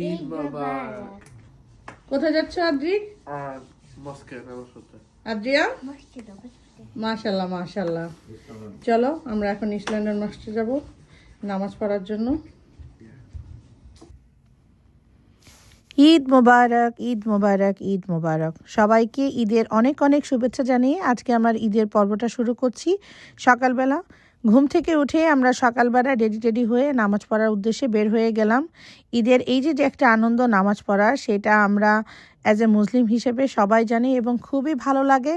ঈদ মোবারক। কোথায় যাচ্ছ আদ্রিক আর মস্কে নামাজ আদ্রিয়া? মাশাল্লাহ মাশাল্লাহ চলো আমরা এখন ইসল্যান্ডের মাস্টে যাব নামাজ পড়ার জন্য। ঈদ মোবারক ঈদ মোবারক ঈদ মোবারক। সবাইকে ঈদের অনেক অনেক শুভেচ্ছা জানিয়ে আজকে আমার ঈদের পর্বটা শুরু করছি। সকালবেলা ঘুম থেকে উঠে আমরা সকালবেলা রেডি টেডি হয়ে নামাজ পড়ার উদ্দেশ্যে বের হয়ে গেলাম। ঈদের এই যে যে একটা আনন্দ নামাজ পড়া সেটা আমরা অ্যাজ এ মুসলিম হিসেবে সবাই জানি এবং খুবই ভালো লাগে।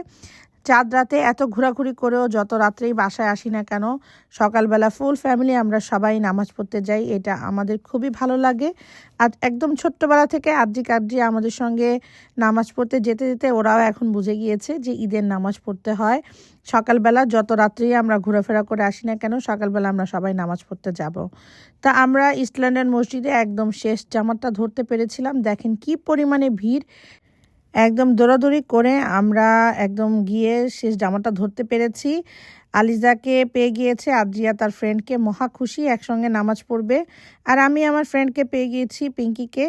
চাঁদ রাতে এত ঘোরাঘুরি করেও যত রাত্রেই বাসায় আসি না কেন, সকালবেলা ফুল ফ্যামিলি আমরা সবাই নামাজ পড়তে যাই, এটা আমাদের খুবই ভালো লাগে। আর একদম ছোট্টবেলা থেকে আদ্রি কাদ্রি আমাদের সঙ্গে নামাজ পড়তে যেতে যেতে ওরাও এখন বুঝে গিয়েছে যে ঈদের নামাজ পড়তে হয়। সকালবেলা যত রাত্রেই আমরা ঘোরাফেরা করে আসি না কেন, সকালবেলা আমরা সবাই নামাজ পড়তে যাব। তা আমরা ইস্টল্যান্ডের মসজিদে একদম শেষ জামাতটা ধরতে পেরেছিলাম। দেখেন কি পরিমাণে ভিড়। একদম দৌড়াদৌড়ি করে আমরা একদম গিয়ে শেষ জামাটা ধরতে পেরেছি। আলিজাকে পেয়ে গিয়েছে, আদ্রিয়া তার ফ্রেন্ডকে মহা খুশি, একসঙ্গে নামাজ পড়বে। আর আমি আমার ফ্রেন্ডকে পেয়ে গিয়েছি, পিঙ্কিকে।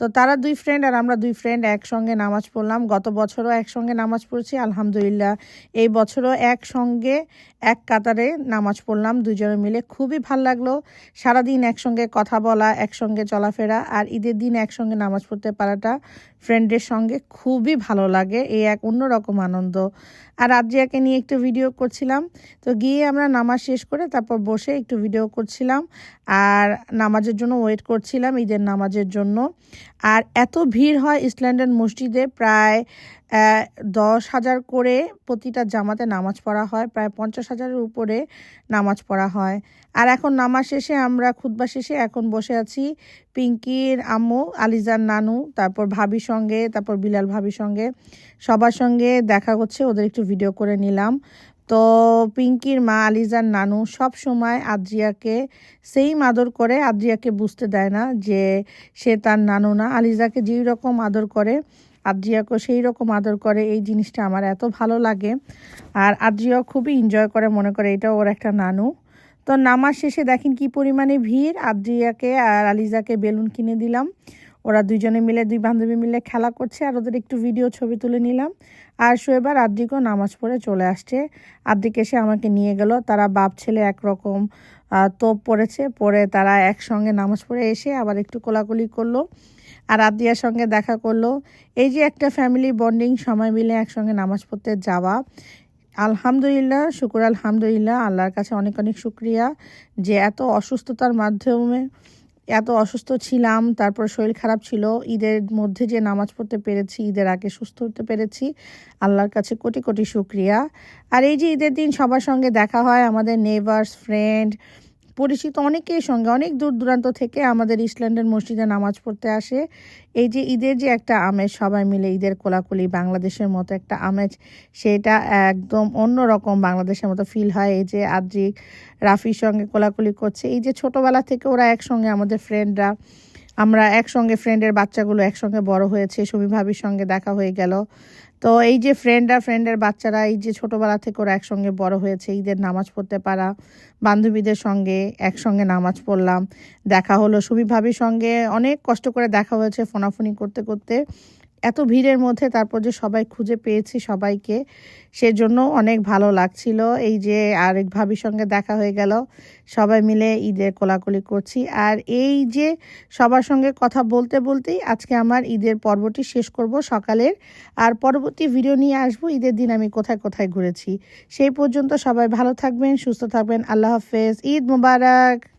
তো তারা দুই ফ্রেন্ড আর আমরা দুই ফ্রেন্ড একসঙ্গে নামাজ পড়লাম। গত বছরও একসঙ্গে নামাজ পড়েছি, আলহামদুলিল্লাহ। এই বছরও একসঙ্গে, এক কাতারে নামাজ পড়লাম দুজনে মিলে। খুবই ভালো লাগল। সারাদিন একসঙ্গে কথা বলা, একসঙ্গে চলাফেরা, আর ঈদের দিন একসঙ্গে নামাজ পড়তে পারাটা ফ্রেন্ডের সঙ্গে খুবই ভালো লাগে। এই এক অন্যরকম আনন্দ। আর আদ্রিয়াকে নিয়ে একটু ভিডিও করছিলাম। তো গিয়ে আমরা নামাজ শেষ করে তারপর বসে একটু ভিডিও করছিলাম। আর নামাজের জন্য ওয়েট করছিলাম, ঈদের নামাজের জন্য। আর এত ভিড় হয় ইসল্যান্ডের মসজিদে, প্রায় দশ হাজার করে প্রতিটা জামাতে নামাজ পড়া হয়, প্রায় পঞ্চাশ হাজারের উপরে নামাজ পড়া হয়। আর এখন নামাজ শেষে আমরা খুতবা শেষে এখন বসে আছি পিঙ্কির আম্মু, আলিজার নানু, তারপর ভাবির সঙ্গে, তারপর বিলাল ভাবির সঙ্গে। সবার সঙ্গে দেখা হচ্ছে, ওদের একটু ভিডিও করে নিলাম। তো পিঙ্কির মা আলিজার নানু সব সময় আদ্রিয়াকে সেই আদর করে, আদ্রিয়াকে বুঝতে দেয় না যে সে তার নানু না। আলিজাকে যেই রকম আদর করে, আদ্রিয়াকেও সেই রকম আদর করে, এই জিনিসটা আমার এত ভালো লাগে। আর আদ্রিয়াও খুবই এনজয় করে, মনে করে এটা ওর একটা নানু। তো নামাজ শেষে দেখেন কি পরিমাণে ভিড়, আদ্রিয়াকে আর আলিজাকে বেলুন কিনে দিলাম। ওরা দুজনে মিলে, দুই বান্ধবী মিলে খেলা করছে আর ওদের একটু ভিডিও ছবি তুলে নিলাম। আর শোয়েবার আদ্রিকও নামাজ পড়ে চলে আসছে। আদ্রিক এসে আমাকে নিয়ে গেল। তারা বাপ ছেলে একরকম তোপ পড়েছে। পরে তারা একসঙ্গে নামাজ পড়ে এসে আবার একটু কোলাকুলি করল আর আদিয়ার সঙ্গে দেখা করল। এই যে একটা ফ্যামিলি বন্ডিং সময় মিলে একসঙ্গে নামাজ পড়তে যাওয়া। আলহামদুলিল্লাহ, শুকুর আলহামদুলিল্লাহ, আল্লাহর কাছে অনেক অনেক শুক্রিয়া যে এত অসুস্থতার মাধ্যমে এত অসুস্থ ছিলাম, তারপর শরীর খারাপ ছিল, ঈদের মধ্যে যে নামাজ পড়তে পেরেছি, ঈদের আগে সুস্থ হতে পেরেছি, আল্লাহর কাছে কোটি কোটি শুক্রিয়া। আর এই যে ঈদের দিন সবার সঙ্গে দেখা হয়, আমাদের নেবার্স ফ্রেন্ড পরিচিত অনেকের সঙ্গে, অনেক দূর দূরান্ত থেকে আমাদের ইসল্যান্ডের মসজিদে নামাজ পড়তে আসে। এই যে ঈদের যে একটা আমেজ, সবাই মিলে ঈদের কোলাকুলি, বাংলাদেশের মতো একটা আমেজ, সেটা একদম অন্য রকম বাংলাদেশের মতো ফিল হয়। এই যে আদ্রিক, রাফির সঙ্গে কোলাকুলি করছে। এই যে ছোটোবেলা থেকে ওরা একসঙ্গে আমাদের ফ্রেন্ডরা আমরা একসঙ্গে ফ্রেন্ডের বাচ্চাগুলো একসঙ্গে বড় হয়েছে, সুমি ভাবির সঙ্গে দেখা হয়ে গেল। তো এই যে ফ্রেন্ড আর ফ্রেন্ডের বাচ্চারা, এই যে ছোটোবেলা থেকে ওরা একসঙ্গে বড় হয়েছে, ঈদের নামাজ পড়তে পারা, বান্ধবীদের সঙ্গে একসঙ্গে নামাজ পড়লাম, দেখা হলো। সুমি ভাবির সঙ্গে অনেক কষ্ট করে দেখা হয়েছে, ফোনাফোনি করতে করতে। এত ভিড়ের মধ্যে তারপর যে সবাই খুঁজে পেয়েছি সবাইকে, সেজন্য অনেক ভালো লাগছিল। এই যে আরেক ভাবির সঙ্গে দেখা হয়ে গেল, সবাই মিলে ঈদের কোলাকুলি করছি। আর এই যে সবার সঙ্গে কথা বলতে বলতেই আজকে আমার ঈদের পর্বটি শেষ করব সকালের। আর পরবর্তী ভিডিও নিয়ে আসব, ঈদের দিন আমি কোথায় কোথায় ঘুরেছি। সেই পর্যন্ত সবাই ভালো থাকবেন, সুস্থ থাকবেন। আল্লাহ হাফেজ, ঈদ মুবারক।